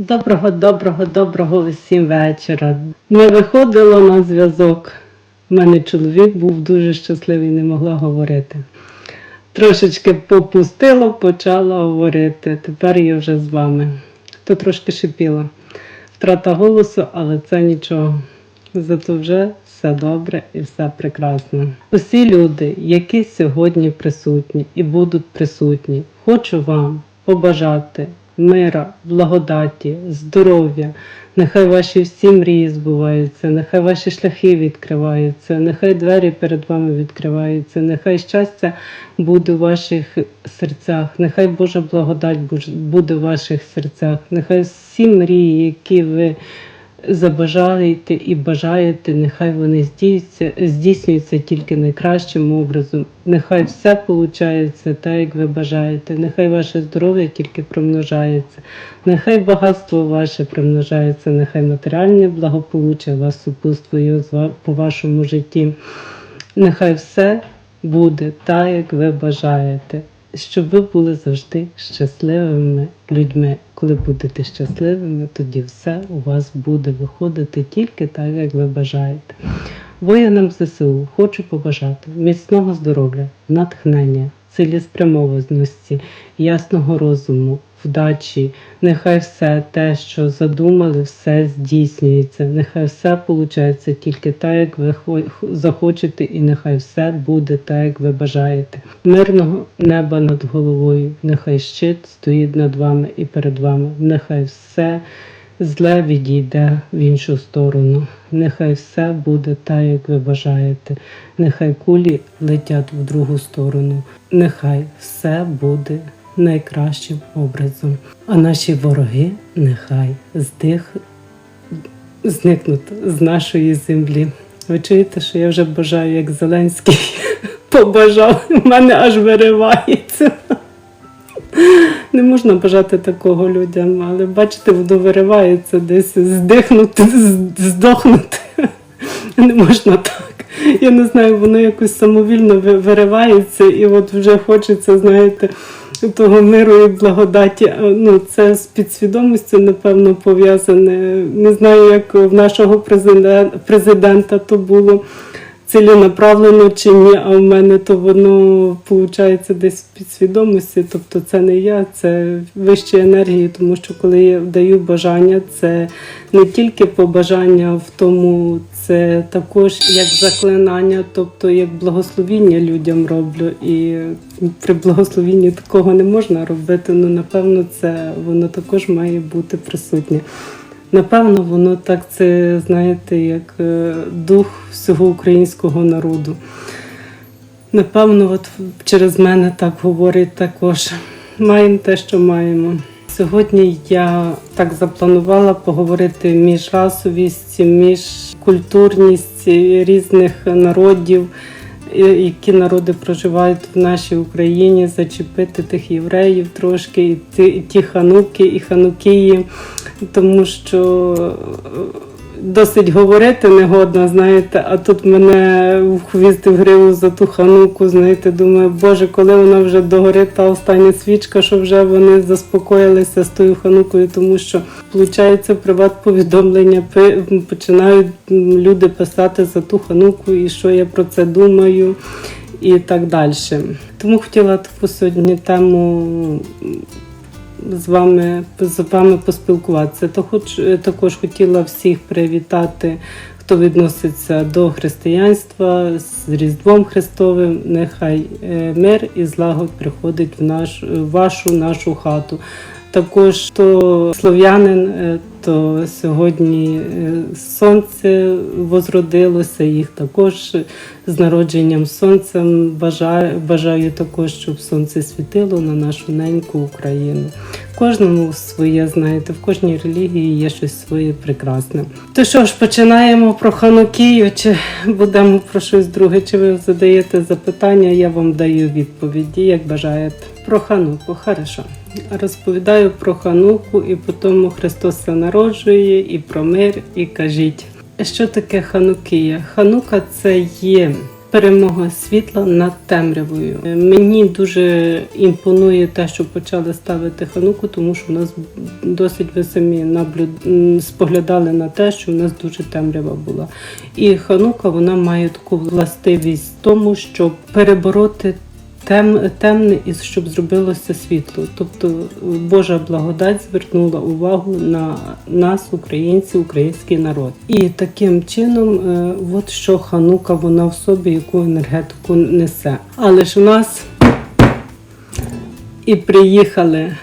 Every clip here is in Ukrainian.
Доброго, доброго, доброго усім вечора. Не виходило на зв'язок. У мене чоловік був дуже щасливий, не могла говорити. Трошечки попустило, почала говорити. Тепер я вже з вами. То трошки шипіла. Втрата голосу, але це нічого. Зато вже все добре і все прекрасно. Усі люди, які сьогодні присутні і будуть присутні, хочу вам побажати мира, благодаті, здоров'я. Нехай ваші всі мрії збуваються, нехай ваші шляхи відкриваються, нехай двері перед вами відкриваються, нехай щастя буде в ваших серцях, нехай Божа благодать буде в ваших серцях, нехай всі мрії, які ви забажаєте і бажаєте, нехай вони здійсняться, здійснюються тільки найкращим образом. Нехай все виходить так, як ви бажаєте. Нехай ваше здоров'я тільки примножається. Нехай багатство ваше примножається, нехай матеріальне благополуччя вас супутствує по вашому житті. Нехай все буде так, як ви бажаєте, щоб ви були завжди щасливими людьми. Коли будете щасливими, тоді все у вас буде виходити тільки так, як ви бажаєте. Воїнам ЗСУ хочу побажати міцного здоров'я, натхнення, цілеспрямованості, ясного розуму, вдачі. Нехай все те, що задумали, все здійснюється. Нехай все виходить тільки так, як ви хо- захочете, і нехай все буде так, як ви бажаєте. Мирного неба над головою, нехай щит стоїть над вами і перед вами. Нехай все зле відійде в іншу сторону. Нехай все буде так, як ви бажаєте. Нехай кулі летять в другу сторону. Нехай все буде найкращим образом. А наші вороги нехай здих зникнуть з нашої землі. Ви чуєте, що я вже бажаю, як Зеленський побажав, мене аж виривається. Не можна бажати такого людям, але бачите, воно виривається десь здихнути, здохнути. Не можна так. Я не знаю, воно якось самовільно виривається, і от вже хочеться, знаєте, того миру і благодаті. Ну, це з підсвідомістю, напевно, пов'язане. Не знаю, як в нашого президента то було ціленаправлено чи ні, а в мене то воно виходить десь в підсвідомості. Тобто це не я, це вищі енергії, тому що коли я даю бажання, це не тільки побажання в тому, це також як заклинання, тобто як благословіння людям роблю. І при благословінні такого не можна робити. Ну напевно, це воно також має бути присутнє. Напевно, воно так це, знаєте, як е, дух всього українського народу. Напевно, от через мене так говорить також. Маємо те, що маємо. Сьогодні я так запланувала поговорити міжрасовість, міжкультурність різних народів, які народи проживають в нашій Україні, зачепити тих євреїв трошки, і ті хануки, і ханукії, тому що е, досить говорити негодно, знаєте, а тут мене в хвіст в гриву за ту хануку, знаєте, думаю, боже, коли вона вже догорить та остання свічка, що вже вони заспокоїлися з тою ханукою, тому що виходить приват-повідомлення, починають люди писати за ту хануку і що я про це думаю. І так далі. Тому хотіла таку сьогодні тему з вами з вами поспілкуватися. То хоч також хотіла всіх привітати, хто відноситься до християнства з Різдвом Христовим. Нехай е, мир і злагод приходить в наш вашу нашу хату. Також то слов'янин, е, то сьогодні е, сонце возродилося, їх також з народженням сонцем бажаю, бажаю також, щоб сонце світило на нашу неньку Україну. Кожному своє, знаєте, в кожній релігії є щось своє прекрасне. То що ж, починаємо про Ханукію, чи будемо про щось друге? Чи ви задаєте запитання, я вам даю відповіді, як бажаєте. Про Хануку, хорошо. Розповідаю про Хануку і потім Христос се народжує, і про мир, і кажіть. Що таке Ханукія? Ханука це є Перемога світла над темрявою. Мені дуже імпонує те, що почали ставити хануку, тому що в нас досить ви самі наблюд... споглядали на те, що в нас дуже темрява була. І ханука вона має таку властивість в тому, щоб перебороти тем, темне і щоб зробилося світло. Тобто Божа благодать звернула увагу на нас, українців, український народ. І таким чином, е, от що ханука вона в собі, яку енергетику несе. Але ж у нас і приїхали е,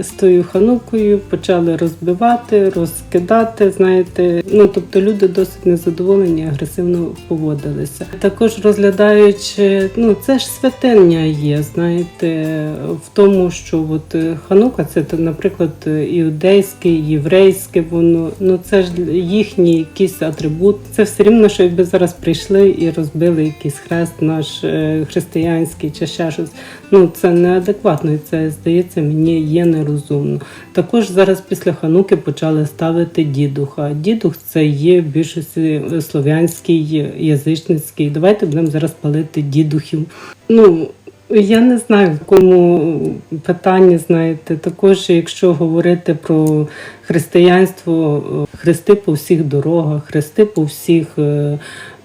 з тою ханукою, почали розбивати, розкидати. Знаєте, ну тобто люди досить незадоволені, агресивно поводилися. Також розглядаючи, ну це ж святиня є, знаєте, в тому, що от е, ханука це, наприклад, іудейське, єврейське, воно ну це ж їхній якийсь атрибут. Це все рівно, що якби зараз прийшли і розбили якийсь хрест наш е, християнський чи ще щось. Ну це неадекватно, і це здається мені є нерозумно. Також зараз після хануки почали ставити дідуха. Дідух це є в більшості слов'янський, язичницький. Давайте будемо зараз палити дідухів. Ну я не знаю, в якому питанні, знаєте, також, якщо говорити про християнство, е, хрести по всіх дорогах, хрести по всіх е,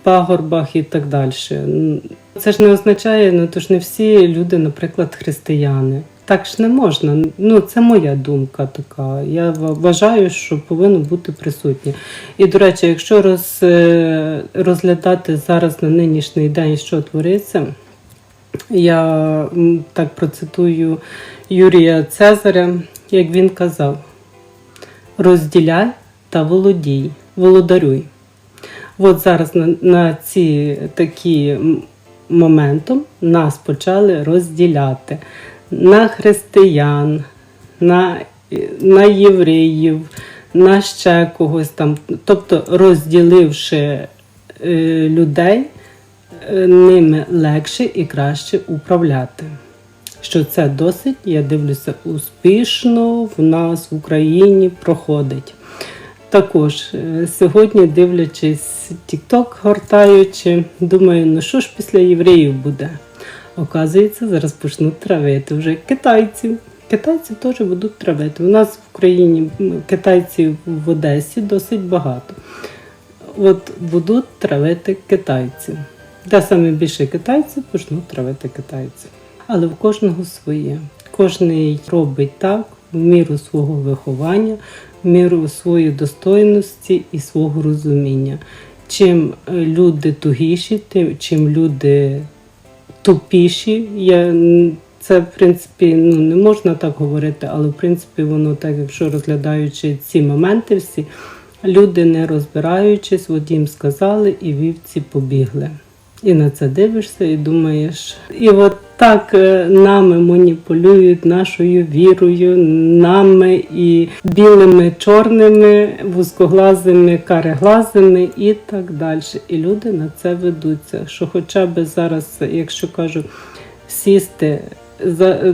пагорбах і так далі. Це ж не означає, ну то ж не всі люди, наприклад, християни. Так ж не можна. Ну, це моя думка така. Я вважаю, що повинно бути присутнє. І, до речі, якщо роз, е, розглядати зараз на нинішній день, що твориться, я так процитую Юрія Цезаря, як він казав: розділяй та володій, володарюй. От зараз на, на ці такі м, моментом нас почали розділяти на християн, на, на євреїв, на ще когось там. Тобто розділивши е, людей, е, ними легше і краще управляти. Що це досить, я дивлюся, успішно в нас в Україні проходить. Також е, сьогодні, дивлячись TikTok, гортаючи, думаю, ну що ж після євреїв буде? Оказується, зараз почнуть травити вже китайців. Китайці теж будуть травити. У нас в Україні китайців в Одесі досить багато. От будуть травити китайців. Де саме більше китайців почнуть травити китайців. Але в кожного своє. Кожний робить так в міру свого виховання, в міру своєї достойності і свого розуміння. Чим е, люди тугіші, тим чим люди тупіші. Я, це, в принципі, ну, не можна так говорити, але в принципі воно так, якщо розглядаючи ці моменти всі, люди не розбираючись, от їм сказали, і вівці побігли. І на це дивишся і думаєш. І от так е, нами маніпулюють нашою вірою, нами і білими, чорними, вузкоглазими, кареглазими і так далі. І люди на це ведуться. Що хоча б зараз, якщо кажу, сісти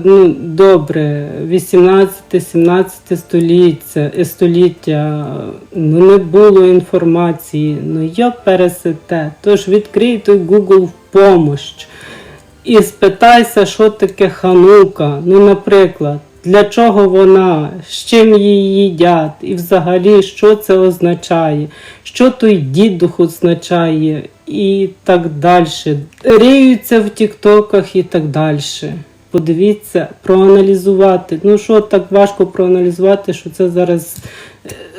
ну, добре, 18-17 століття, е, століття ну, не було інформації, ну я пересете. Тож відкрий Google в помощ і спитайся, що таке ханука. Ну, наприклад, для чого вона, з чим її їдять, і взагалі, що це означає, що той дідух означає, і так далі. Риються в тіктоках і так далі. Подивіться, проаналізувати. Ну що так важко проаналізувати, що це зараз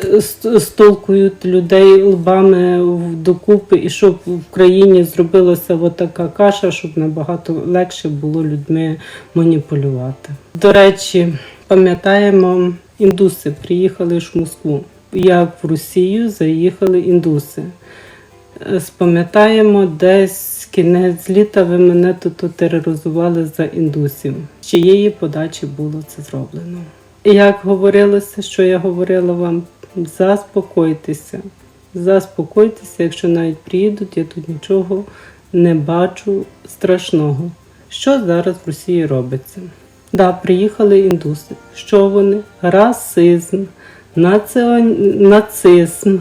е, столкують людей лбами докупи, і щоб в країні зробилася така каша, щоб набагато легше було людьми маніпулювати. До речі, пам'ятаємо, індуси приїхали ж в Москву. Як в Росію заїхали індуси. Е, Спам'ятаємо, десь кінець літа ви мене тут тероризували за індусів. З чиєї подачі було це зроблено? Як говорилося, що я говорила вам, заспокойтеся. Заспокойтеся, якщо навіть приїдуть, я тут нічого не бачу страшного. Що зараз в Росії робиться? Да, приїхали індуси. Що вони? Расизм, націон... нацизм,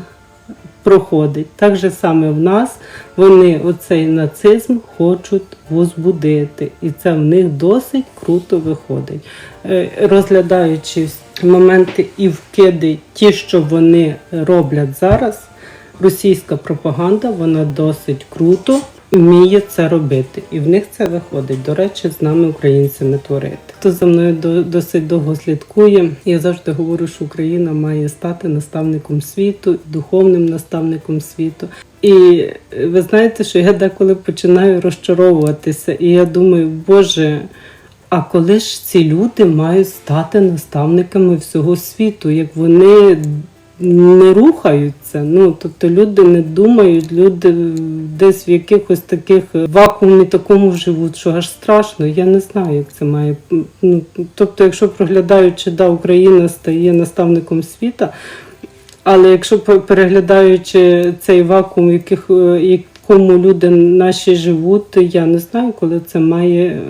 проходить. Так же саме в нас вони оцей нацизм хочуть возбудити, і це в них досить круто виходить. Е, Розглядаючи моменти і вкиди, ті, що вони роблять зараз, російська пропаганда вона досить круто вміє це робити, і в них це виходить. До речі, з нами українцями творити. Хто за мною досить довго слідкує, я завжди говорю, що Україна має стати наставником світу, духовним наставником світу. І е, ви знаєте, що я деколи починаю розчаровуватися, і я думаю, Боже. А коли ж ці люди мають стати наставниками всього світу, як вони не рухаються? Ну тобто люди не думають, люди десь в якихось таких вакуумі такому живуть, що аж страшно. Я не знаю, як це має. Ну тобто, якщо проглядаючи, да, Україна стає наставником світа. Але якщо переглядаючи цей вакуум, яких, е, якому люди наші живуть, я не знаю, коли це має.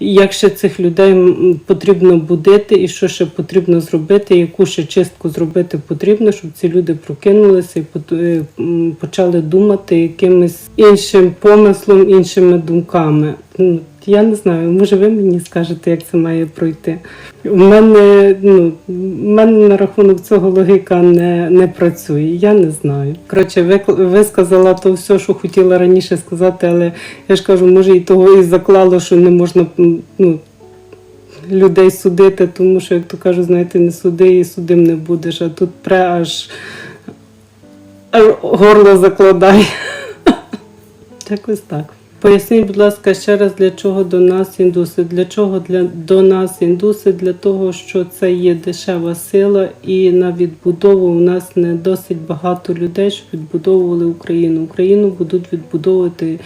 Як ще цих людей потрібно будити, і що ще потрібно зробити, яку ще чистку зробити потрібно, щоб ці люди прокинулися і е, почали думати якимось іншим помислом, іншими думками. Я не знаю, може ви мені скажете, як це має пройти. У мене, ну, у мене на рахунок цього логіка не, не працює. Я не знаю. Коротше, ви, ви сказала то все, що хотіла раніше сказати, але я ж кажу, може і того і заклало, що не можна ну, людей судити, тому що, як то кажуть, знаєте, не суди і судим не будеш, а тут пре аж, аж горло закладає. Якось так. Поясніть, будь ласка, ще раз, для чого до нас індуси? Для чого для, до нас індуси? Для того, що це є дешева сила, і на відбудову у нас не досить багато людей, щоб відбудовували Україну. Україну будуть відбудовувати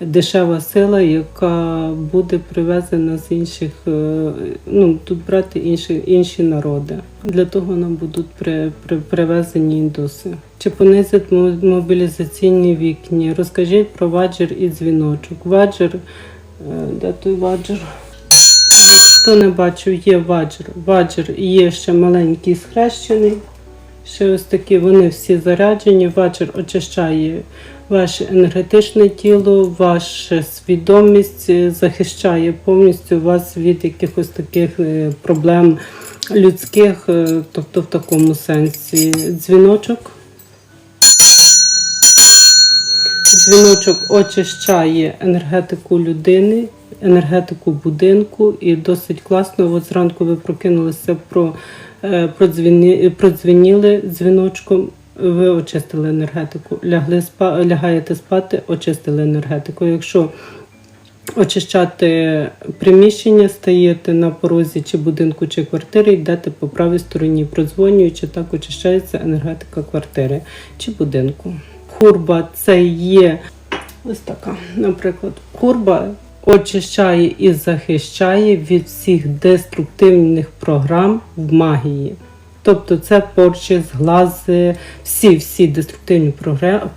дешева сила, яка буде привезена з інших, е, ну тут брати інші, інші народи. Для того нам будуть при, при, привезені індуси. Чи понизять мо- мобілізаційні вікні? Розкажіть про ваджер і дзвіночок. Ваджер, е, де той ваджер? Хто не бачив, є ваджер. Ваджер є ще маленький схрещений. Ще ось такі вони всі заряджені. Ваджер очищає ваше енергетичне тіло, ваша свідомість е, захищає повністю вас від якихось таких е, проблем людських, тобто в такому сенсі. Дзвіночок. Дзвіночок очищає енергетику людини, енергетику будинку, і досить класно. От зранку ви прокинулися про, е, продзвіні, продзвініли дзвіночком. Ви очистили енергетику, лягли спа, лягаєте спати, очистили енергетику. Якщо очищати приміщення, стаєте на порозі чи будинку, чи квартири, йдете по правій стороні, продзвонюючи, так очищається енергетика квартири чи будинку. Хурба це є ось така, наприклад, курба очищає і захищає від всіх деструктивних програм в магії. Тобто це порчі, зглази, всі всі деструктивні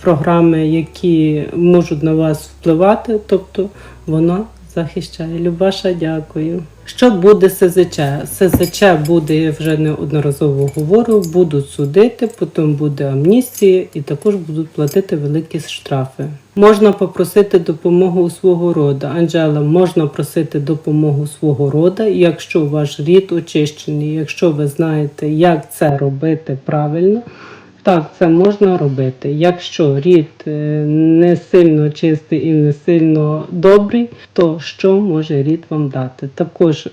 програми, які можуть на вас впливати, тобто вона захищає. Любаша, дякую. Що буде СЗЧ? СЗЧ буде, я вже неодноразово говорю, будуть судити, потім буде амністія і також будуть платити великі штрафи. Можна попросити допомогу у свого рода. Анжела, можна просити допомогу свого рода, якщо ваш рід очищений, якщо ви знаєте, як це робити правильно. Так, це можна робити. Якщо рід е, не сильно чистий і не сильно добрий, то що може рід вам дати? Також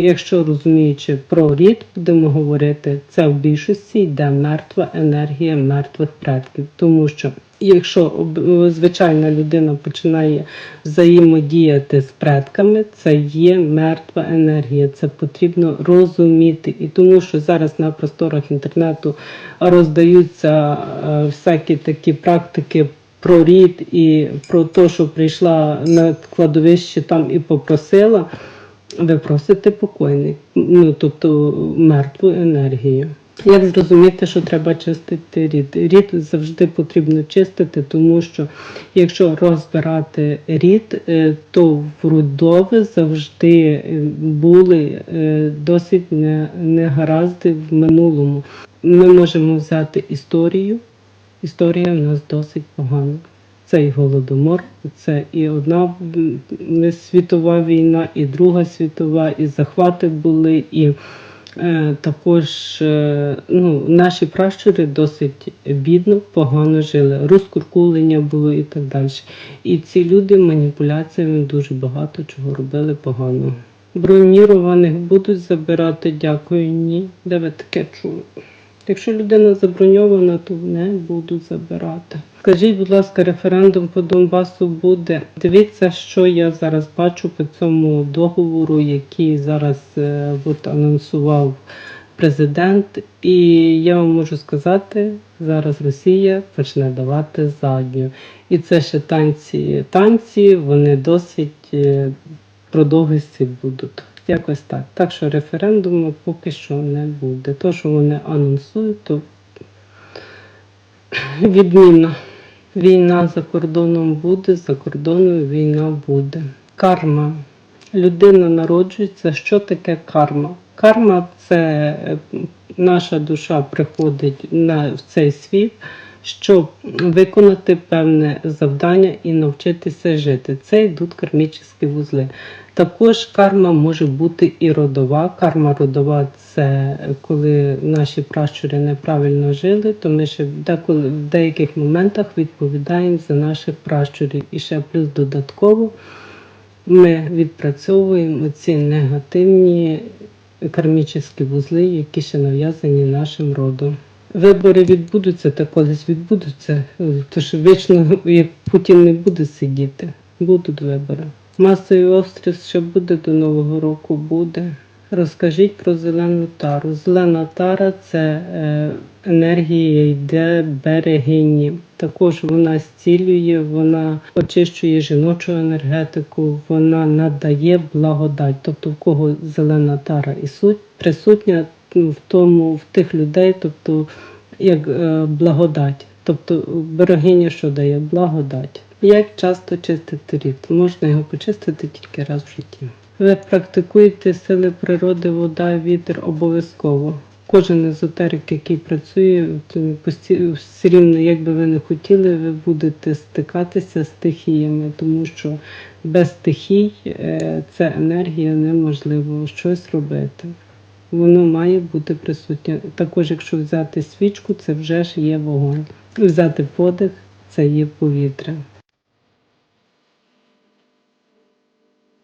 якщо розуміючи про рід, будемо говорити, це в більшості йде мертва енергія мертвих предків, тому що. Якщо об- звичайна людина починає взаємодіяти з предками, це є мертва енергія. Це потрібно розуміти. І тому, що зараз на просторах інтернету роздаються е, всякі такі практики про рід і про те, що прийшла на кладовище там і попросила, ви просите покойник, ну тобто мертву енергію. Як зрозуміти, що треба чистити рід? Рід завжди потрібно чистити, тому що якщо розбирати рід, е, то в рудови завжди е, були е, досить негаразди в минулому. Ми можемо взяти історію історія в нас досить погана. Це і голодомор, це і одна світова війна, і Друга світова, і захвати були, і також е, ну, наші пращури досить бідно, погано жили. Розкуркулення було і так далі. І ці люди маніпуляціями дуже багато чого робили поганого. Бронірованих будуть забирати, дякую, ні. Де ви таке чули? Якщо людина заброньована, то не будуть забирати. Скажіть, будь ласка, референдум по Донбасу буде. Дивіться, що я зараз бачу по цьому договору, який зараз е, от анонсував президент. І я вам можу сказати, зараз Росія почне давати задню. І це ще танці, танці, вони досить е, продовгості будуть. Якось так. Так що референдуму поки що не буде. То, що вони анонсують, то відмінно. Війна за кордоном буде, за кордоном війна буде. Карма. Людина народжується. Що таке карма? Карма це е, наша душа приходить на в цей світ, щоб виконати певне завдання і навчитися жити. Це йдуть кармічні вузли. Також карма може бути і родова. Карма родова це коли наші пращури неправильно жили, то ми ще деколи в деяких моментах відповідаємо за наших пращурів. І ще плюс додатково ми відпрацьовуємо ці негативні кармічні вузли, які ще нав'язані нашим родом. Вибори відбудуться та колись відбудуться, тож вічно як Путін не буде сидіти. Будуть вибори. Масовий обстріл ще буде до Нового року буде. Розкажіть про зелену тару. Зелена тара це е, енергія йде берегині. Також вона зцілює, вона очищує жіночу енергетику, вона надає благодать. Тобто в кого зелена тара і суть присутня в тому, в тих людей, тобто як е, благодать. Тобто берегиня що дає? Благодать. Як часто чистити рід? Можна його почистити тільки раз в житті. Ви практикуєте сили природи, вода, вітер обов'язково. Кожен езотерик, який працює, все рівно, як би ви не хотіли, ви будете стикатися з стихіями, тому що без стихій е, це енергія неможливо щось робити. Воно має бути присутнє. Також, якщо взяти свічку, це вже ж є вогонь. Взяти подих це є повітря.